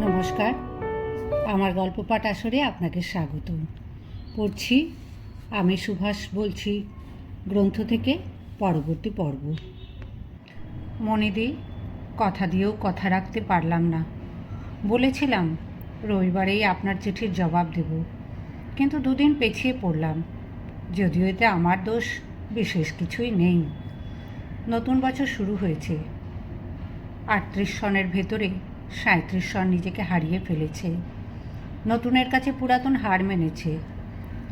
নমস্কার। আমার গল্প পাঠ আসরে আপনাকে স্বাগত পড়ছি, আমি সুভাষ বলছি, গ্রন্থ থেকে পরবর্তী পর্ব। মনিদি, কথা দিয়েও কথা রাখতে পারলাম না। বলেছিলাম, রবিবারেই আপনার চিঠির জবাব দেব। কিন্তু দুদিন পেছিয়ে পড়লাম, যদিও এতে আমার দোষ বিশেষ কিছুই নেই। নতুন বছর শুরু হয়েছে। আটত্রিশ সনের ভেতরে সাঁত্রিশ সন নিজেকে হারিয়ে ফেলেছে। নতুনের কাছে পুরাতন হার মেনেছে।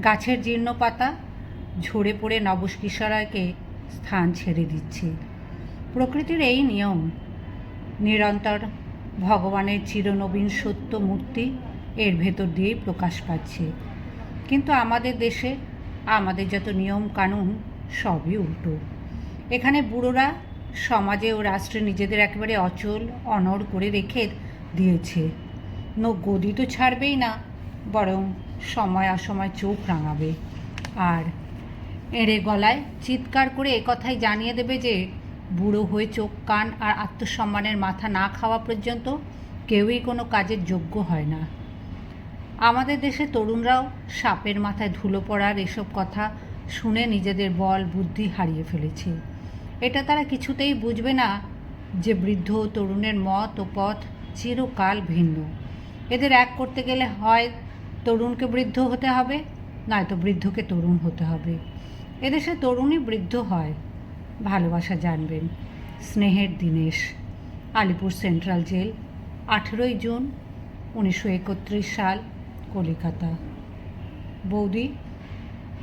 গাছের জীর্ণ পাতা ঝরে পড়ে নবকিশোরাকে স্থান ছেড়ে দিচ্ছে। প্রকৃতির এই নিয়ম, নিরন্তর ভগবানের চিরনবীন সত্য মূর্তি এর ভেতর দিয়েই প্রকাশ পাচ্ছে। কিন্তু আমাদের দেশে আমাদের যত নিয়ম কানুন সবই উল্টো। এখানে বুড়োরা সমাজে ও রাষ্ট্রে নিজেদের একেবারে অচল, অনড় করে রেখে দিয়েছে। নো গদি তো ছাড়বেই না, বরং সময় অসময় চোখ রাঙাবে। আর এড়ে গলায় চিৎকার করে একথাই জানিয়ে দেবে যে, বুড়ো হয়ে চোখ, কান আর আত্মসম্মানের মাথা না খাওয়া পর্যন্ত কেউই কোনো কাজের যোগ্য হয় না। আমাদের দেশে তরুণরাও সাপের মাথায় ধুলো পড়ার এসব কথা শুনে নিজেদের বল, বুদ্ধি হারিয়ে ফেলেছে। এটা তারা কিছুতেই বুঝবে না যে বৃদ্ধ, তরুণের মত ও পথ চিরকাল ভিন্ন। এদের এক করতে গেলে হয় তরুণকে বৃদ্ধ হতে হবে, নয়তো বৃদ্ধকে তরুণ হতে হবে। এদেশে তরুণই বৃদ্ধ হয়, ভালোবাসা জানবেন। স্নেহের দিনেশ, আলিপুর সেন্ট্রাল জেল, আঠেরোই জুন, উনিশশো একত্রিশ সাল, কলিকাতা। বৌদি,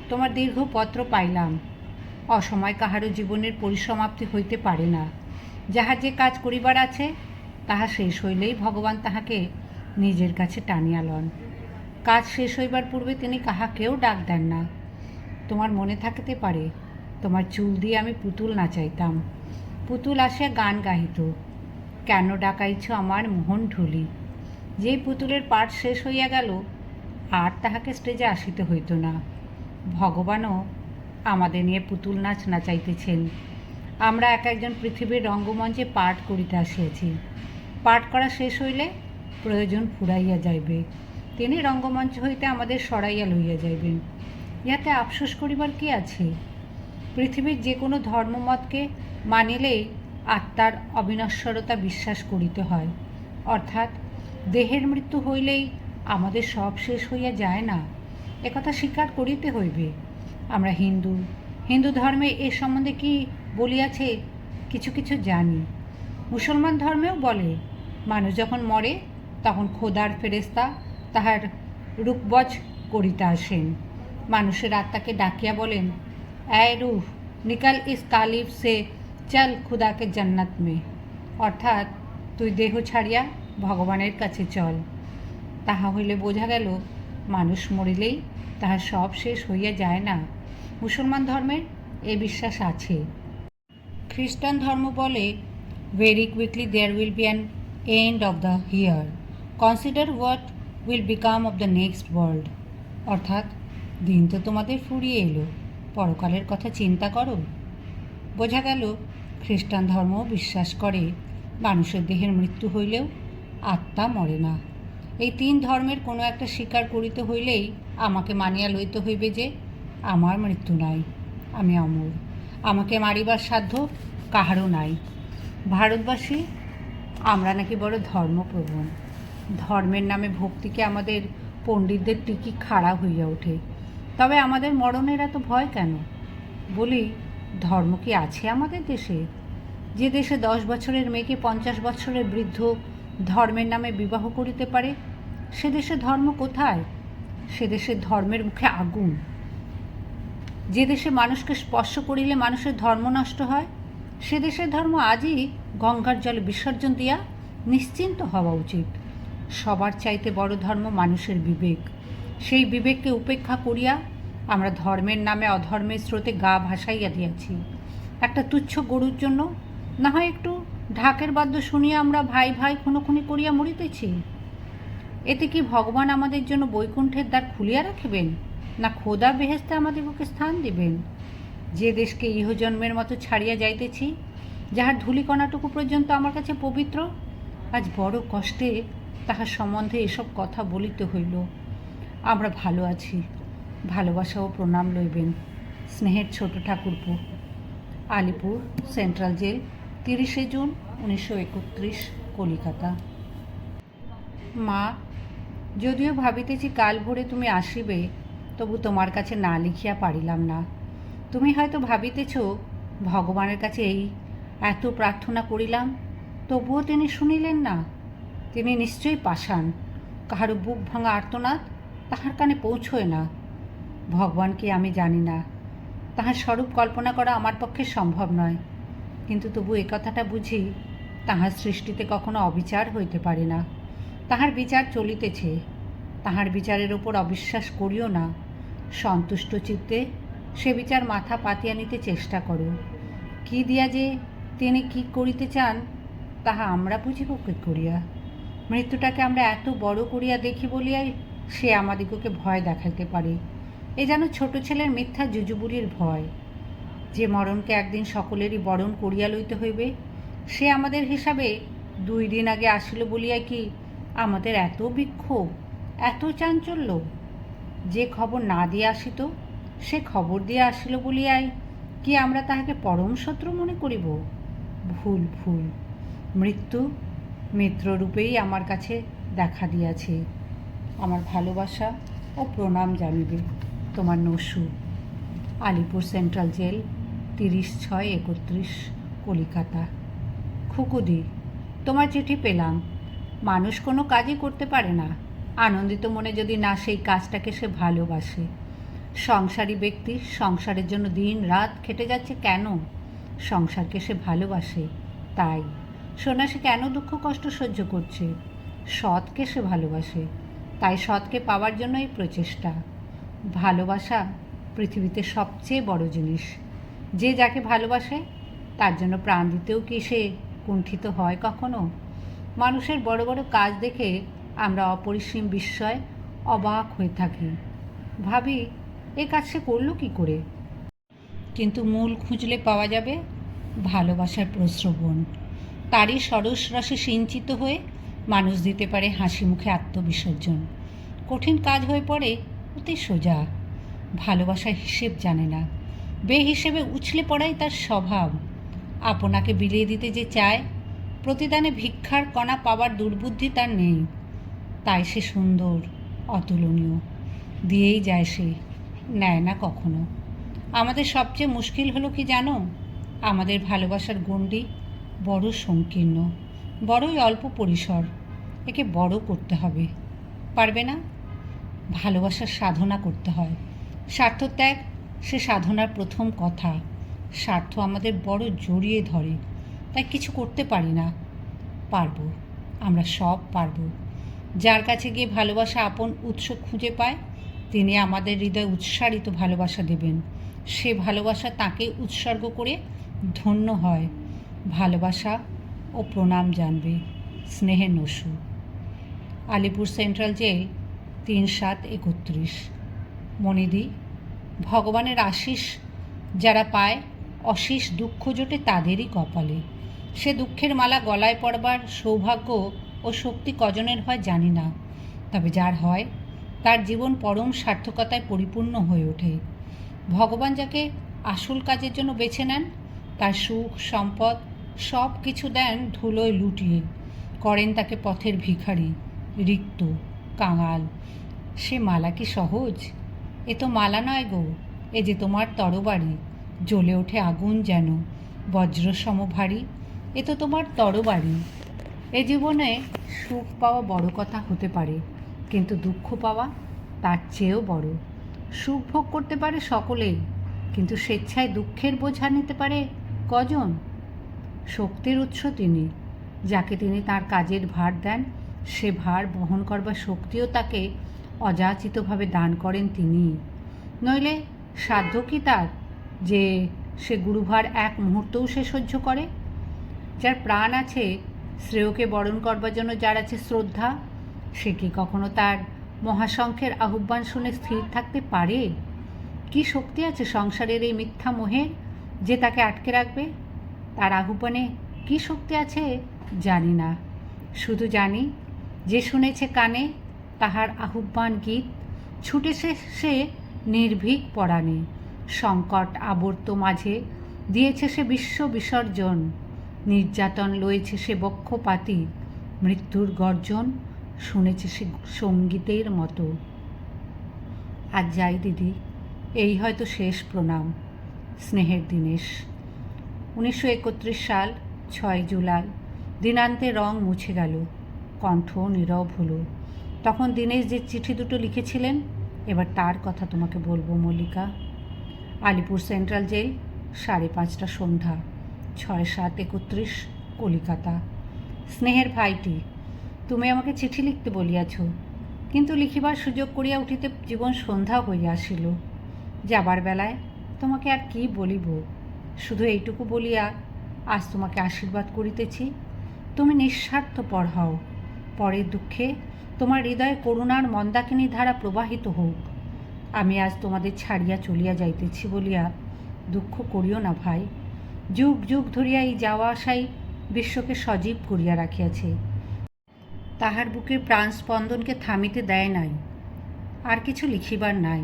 তোমার দীর্ঘ পত্র পাইলাম। অসময় কাহারও জীবনের পরিসমাপ্তি হইতে পারে না। যাহা যে কাজ করিবার আছে, তাহা শেষ হইলেই ভগবান তাহাকে নিজের কাছে টানিয়া লন। কাজ শেষ হইবার পূর্বে তিনি কাহাকেও ডাক দেন না। তোমার মনে থাকিতে পারে, তোমার চুল দিয়ে আমি পুতুল নাচাইতাম। পুতুল আসিয়া গান গাহিত। কেন ডাকাইছ আমার মোহন ঢুলি? যেই পুতুলের পাঠ শেষ হইয়া গেল, আর তাহাকে স্টেজে আসিতে হইত না। ভগবানও আমাদের নিয়ে পুতুল নাচ নাচাইতেছেন। আমরা এক একজন পৃথিবীর রঙ্গমঞ্চে পাঠ করিতে আসিয়াছি। পাঠ করা শেষ হইলে প্রয়োজন ফুরাইয়া যাইবে। তিনি রঙ্গমঞ্চ হইতে আমাদের সরাইয়া লইয়া যাইবেন। ইহাতে আফসোস করিবার কি আছে? পৃথিবীর যে কোনো ধর্মমতকে মানিলেই আত্মার অবিনশ্বরতা বিশ্বাস করিতে হয়। অর্থাৎ দেহের মৃত্যু হইলেই আমাদের সব শেষ হইয়া যায় না? একথা স্বীকার করিতে হইবে। আমরা হিন্দু। হিন্দু ধর্মে এ সম্বন্ধে কি বলিয়াছে? কিছু কিছু জানি। মুসলমান ধর্মেও বলে, মানুষ যখন মরে, তখন খোদার ফেরেস্তা তাহার রূপবজ করিতে আসেন। মানুষের আত্মাকে ডাকিয়া বলেন এ রুহ, নিকাল ইস কালিফ সে, চল খুদাকে জান্নাত মে। অর্থাৎ তুই দেহ ছাড়িয়া ভগবানের কাছে চল। তাহা হইলে বোঝা গেল, মানুষ মরিলেই তাহার সব শেষ হইয়া যায় না। মুসলমান ধর্মের এ বিশ্বাস আছে। খ্রিস্টান ধর্ম বলে very quickly there will be an end of the here consider what will become of the next world অর্থাৎ, দিন তো তোমাদের ফুরিয়ে এলো, পরকালের কথা চিন্তা করো। বোঝা গেল, খ্রিস্টান ধর্ম বিশ্বাস করে, মানুষের দেহের মৃত্যু হইলেও আত্মা মরে না। এই তিন ধর্মের কোনো একটা স্বীকার করিতে হইলেই আমাকে মানিয়া লইতে হইবে যে আমার মৃত্যু নাই, আমি অমর। আমাকে মারিবার সাধ্য কাহারও নাই। ভারতবাসী, আমরা নাকি বড় ধর্মপ্রবণ। ধর্মের নামে ভক্তিকে আমাদের পণ্ডিতদের টিকি খাড়া হইয়া ওঠে। তবে আমাদের মরণের এত ভয় কেন? বলি, ধর্ম কি আছে আমাদের দেশে? যে দেশে দশ বছরের মেয়েকে পঞ্চাশ বছরের বৃদ্ধ ধর্মের নামে বিবাহ করিতে পারে, সে দেশে ধর্ম কোথায়? সে দেশে ধর্মের মুখে আগুন। যে দেশে মানুষকে স্পর্শ করিলে মানুষের ধর্ম নষ্ট হয়, সে দেশের ধর্ম আজই গঙ্গার জলে বিসর্জন দিয়া নিশ্চিন্ত হওয়া উচিত। সবার চাইতে বড় ধর্ম মানুষের বিবেক। সেই বিবেককে উপেক্ষা করিয়া আমরা ধর্মের নামে অধর্মের স্রোতে গা ভাসাইয়া দিয়াছি। একটা তুচ্ছ গরুর জন্য না হয় একটু ঢাকের বাদ্য শুনিয়া আমরা ভাই ভাই খুনোখুনি করিয়া মরিতেছি? এতে কি ভগবান আমাদের জন্য বৈকুণ্ঠের দ্বার খুলিয়া রাখিবেন? না খোদা বেহেস্তে আমাদিগকে স্থান দিবেন? যে দেশকে ইহজন্মের মতো ছাড়িয়া যাইতেছি, যাহার ধূলিকণাটুকু পর্যন্ত আমার কাছে পবিত্র, আজ বড় কষ্টে তাহার সম্বন্ধে এসব কথা বলিতে হইল। আমরা ভালো আছি, ভালোবাসা ও প্রণাম লইবেন, স্নেহের ছোট ঠাকুরপো। আলিপুর সেন্ট্রাল জেল, তিরিশে জুন উনিশশো একত্রিশ, কলিকাতা। মা, যদিও ভাবিতেছি কাল ভোরে তুমি আসিবে তবু তোমার কাছে না লিখিয়া পারিলাম না। তুমি হয়তো ভাবিতেছ, ভগবানের কাছে এই এত প্রার্থনা করিলাম, তবুও তিনি শুনিলেন না। তিনি নিশ্চয়ই পাষাণ, কাহারও বুক ভাঙা আর্তনাদ তাহার কানে পৌঁছয় না। ভগবানকে আমি জানি না, তাহার স্বরূপ কল্পনা করা আমার পক্ষে সম্ভব নয়। কিন্তু তবু এ কথাটা বুঝি, তাহার সৃষ্টিতে কখনো অবিচার হইতে পারে না। তাহার বিচার চলিতেছে, তাহার বিচারের ওপর অবিশ্বাস করিও না। সন্তুষ্ট চিত্তে সে বিচার মাথা পাতিয়া নিতে চেষ্টা করো। কি দিয়া যে তিনি কি করিতে চান, তাহা আমরা বুঝিব কি করিয়া। মৃত্যুটাকে আমরা এত বড় করিয়া দেখি বলিয়াই সে আমাদিগকে ভয় দেখাইতে পারে। এ যেন ছোট ছেলের মিথ্যা জুজুবুরির ভয়। যে মরণকে একদিন সকলেরই বরণ করিয়া লইতে হইবে, সে আমাদের হিসাবে দুই দিন আগে আসিল বলিয়া কি আমাদের এত বিক্ষোভ, এত চাঞ্চল্য? যে খবর না দিয়ে আসিত, সে খবর দিয়ে আসিল বলিয়াই কি আমরা তাহাকে পরম শত্রু মনে করিব? ভুল ভুল। মৃত্যু মিত্ররূপেই আমার কাছে দেখা দিয়াছে। আমার ভালোবাসা ও প্রণাম জানিবে তোমার নসু। আলিপুর সেন্ট্রাল জেল, তিরিশ ছয় একত্রিশ, কলিকাতা। খুকুদি তোমার চিঠি পেলাম। মানুষ কোনো কাজই করতে পারে না। আনন্দিত মনে যদি না সেই কাজটাকে সে ভালোবাসে। সংসারী ব্যক্তি সংসারের জন্য দিন রাত খেটে যাচ্ছে কেন? সংসারকে সে ভালোবাসে, তাই। সন্ন্যাসী কেন দুঃখ কষ্ট সহ্য করছে? সৎকে সে ভালোবাসে, তাই সৎকে পাওয়ার জন্য এই প্রচেষ্টা। ভালোবাসা পৃথিবীতে সবচেয়ে বড় জিনিস। যে যাকে ভালোবাসে, তার জন্য প্রাণ দিতেও কি সে কুণ্ঠিত হয় কখনো? মানুষের বড় বড় কাজ দেখে আমরা অপরিসীম বিস্ময় অবাক হয়ে থাকি। ভাবি, এ কাজ সে করল কী করে? কিন্তু মূল খুঁজলে পাওয়া যাবে ভালোবাসার প্রশ্রবণ তারই সরস রসে সিঞ্চিত হয়ে মানুষ দিতে পারে হাসি মুখে আত্মবিসর্জন। কঠিন কাজ হয়ে পড়ে অতি সোজা। ভালোবাসার হিসেব জানে না। বে হিসেবে উছলে পড়াই তার স্বভাব। আপনাকে বিলিয়ে দিতে যে চায়, প্রতিদানে ভিক্ষার কণা পাওয়ার দুর্বুদ্ধি তার নেই। তাই সে সুন্দর, অতুলনীয়। দিয়েই যায় সে, নেয় না কখনো। আমাদের সবচেয়ে মুশকিল হলো কি জানো? আমাদের ভালোবাসার গণ্ডি বড় সংকীর্ণ, বড়ই অল্প পরিসর, একে বড় করতে হবে। পারবে না? ভালোবাসার সাধনা করতে হয়। স্বার্থত্যাগ সে সাধনার প্রথম কথা। স্বার্থ আমাদের বড় জড়িয়ে ধরে, তাই কিছু করতে পারি না। পারব, আমরা সব পারব। যার কাছে গিয়ে ভালোবাসা আপন উৎস খুঁজে পায়, তিনি আমাদের হৃদয় উৎসারিত ভালোবাসা দেবেন। সে ভালোবাসা তাকে উৎসর্গ করে ধন্য হয়। ভালোবাসা ও প্রণাম জানবে স্নেহে নসু। আলিপুর সেন্ট্রাল জেল, তিন সাত একত্রিশ। মনিদি, ভগবানের আশিস যারা পায়, অশেষ দুঃখ জোটে তাদেরই কপালে। সে দুঃখের মালা গলায় পড়বার সৌভাগ্য ও শক্তি কজনের হয় জানি না। তবে যার হয়, তার জীবন পরম সার্থকতায় পরিপূর্ণ হয়ে ওঠে। ভগবান যাকে আসল কাজের জন্য বেছে নেন, তার সুখ, সম্পদ, সব কিছু দেন ধুলোয় লুটিয়ে। করেন তাকে পথের ভিখারি, রিক্ত, কাঙাল। সে মালা কি সহজ? এ তো মালা নয় গো, এ যে তোমার তরবারি। জ্বলে ওঠে আগুন যেন, বজ্রসম ভারী, এ তো তোমার তরবারি। এ জীবনে সুখ পাওয়া বড় কথা হতে পারে, কিন্তু দুঃখ পাওয়া তার চেয়েও বড়। সুখ ভোগ করতে পারে সকলেই কিন্তু স্বেচ্ছায় দুঃখের বোঝা নিতে পারে কজন? শক্তির উৎস তিনি, যাকে তিনি তার কাজের ভার দেন, সে ভার বহন করবার শক্তিও তাকে অযাচিতভাবে দান করেন তিনি। নইলে সাধ্য কি তার যে সে গুরুভার এক মুহূর্তও সে সহ্য করে? যার প্রাণ আছে শ্রেয়কে বরণ করবার জন্য যার আছে শ্রদ্ধা, সে কি কখনো তার মহাশঙ্খের আহ্বান শুনে স্থির থাকতে পারে? কি শক্তি আছে সংসারের এই মিথ্যা মোহের যে তাকে আটকে রাখবে? তার আহ্বানে কি শক্তি আছে জানি না। শুধু জানি, যে শুনেছে কানে তাহার আহ্বান গীত ছুটেছে সে নির্ভীক পরাণে। সংকট আবর্ত মাঝে দিয়েছে সে বিশ্ব বিসর্জন। নির্যাতন লয়েছে সে বক্ষপাতি। মৃত্যুর গর্জন শুনেছে সে সঙ্গীতের মতো। আজ যাই দিদি, এই হয়তো শেষ প্রণাম। স্নেহের দিনেশ, উনিশশো একত্রিশ সাল, ছয় জুলাই। দিনান্তে রং মুছে গেল, কণ্ঠ নীরব হলো। তখন দিনেশ যে চিঠি দুটো লিখেছিলেন, এবার তার কথা তোমাকে বলব, মল্লিকা। আলিপুর সেন্ট্রাল জেল, সাড়ে পাঁচটা সন্ধ্যা। ছয় সাত একত্রিশ কলিকাতা। স্নেহের ভাইটি, তুমি আমাকে চিঠি লিখতে বলিয়াছ, কিন্তু লিখিবার সুযোগ করিয়া উঠিতে জীবন সন্ধ্যা হইয়া আসিল। যাবার বেলায় তোমাকে আর কি বলিব? শুধু এইটুকু বলিয়া আজ তোমাকে আশীর্বাদ করিতেছি। তুমি নিঃস্বার্থপর হও। পরের দুঃখে তোমার হৃদয়ে করুণার মন্দাকিনী ধারা প্রবাহিত হোক। আমি আজ তোমাদের ছাড়িয়া চলিয়া যাইতেছি বলিয়া দুঃখ করিও না ভাই। যুগ যুগ ধরিয়া এই যাওয়া আসাই বিশ্বকে সজীব করিয়া রাখিয়াছে। তাহার বুকের প্রাণ স্পন্দনকে থামিতে দেয় নাই, আর কিছু লিখিবার নাই।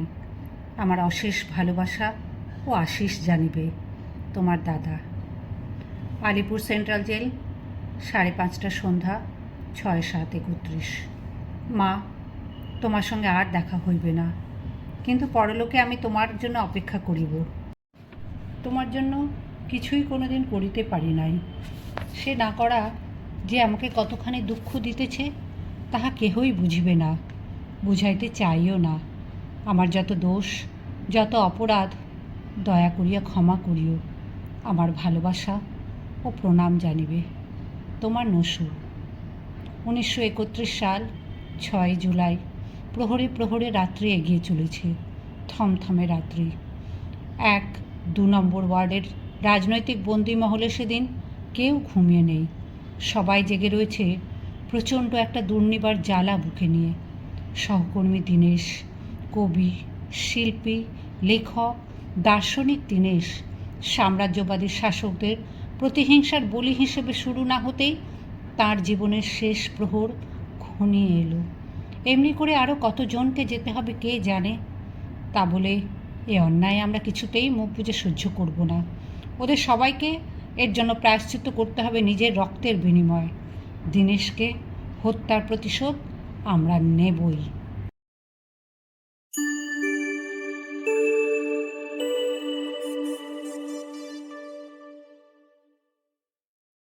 আমার অশেষ ভালোবাসা ও আশিস জানিবে তোমার দাদা। আলিপুর সেন্ট্রাল জেল, সাড়ে পাঁচটা সন্ধ্যা, ছয় সাত একত্রিশ। মা, তোমার সঙ্গে আর দেখা হইবে না, কিন্তু পরলোকে আমি তোমার জন্য অপেক্ষা করিব। তোমার জন্য কিছুই কোনোদিন করিতে পারি নাই। সে না করা যে আমাকে কতখানি দুঃখ দিতেছে, তাহা কেহই বুঝিবে না, বুঝাইতে চাইও না। আমার যত দোষ, যত অপরাধ, দয়া করিয়া ক্ষমা করিও। আমার ভালোবাসা ও প্রণাম জানিবে। তোমার নসু উনিশশো একত্রিশ সাল, ছয় জুলাই, প্রহরে প্রহরে রাত্রি এগিয়ে চলেছে, থমথমে রাত্রি। এক, দু নম্বর ওয়ার্ডের রাজনৈতিক বন্দি মহলে সেদিন কেউ ঘুমিয়ে নেই। সবাই জেগে রয়েছে প্রচণ্ড একটা দুর্নিবার জ্বালা বুকে নিয়ে। সহকর্মী দীনেশ, কবি, শিল্পী, লেখক, দার্শনিক দীনেশ, সাম্রাজ্যবাদী শাসকদের প্রতিহিংসার বলি হিসেবে শুরু না হতেই তার জীবনের শেষ প্রহর ঘনিয়ে এলো। এমনি করে আরও কতজনকে যেতে হবে কে জানে? তা বলে এ অন্যায় আমরা কিছুতেই মুখ বুঝে সহ্য করব না। ওদের সবাইকে এর জন্য প্রায়শ্চিত্ত করতে হবে নিজের রক্তের বিনিময়ে। দীনেশকে হত্যার প্রতিশোধ আমরা নেবই।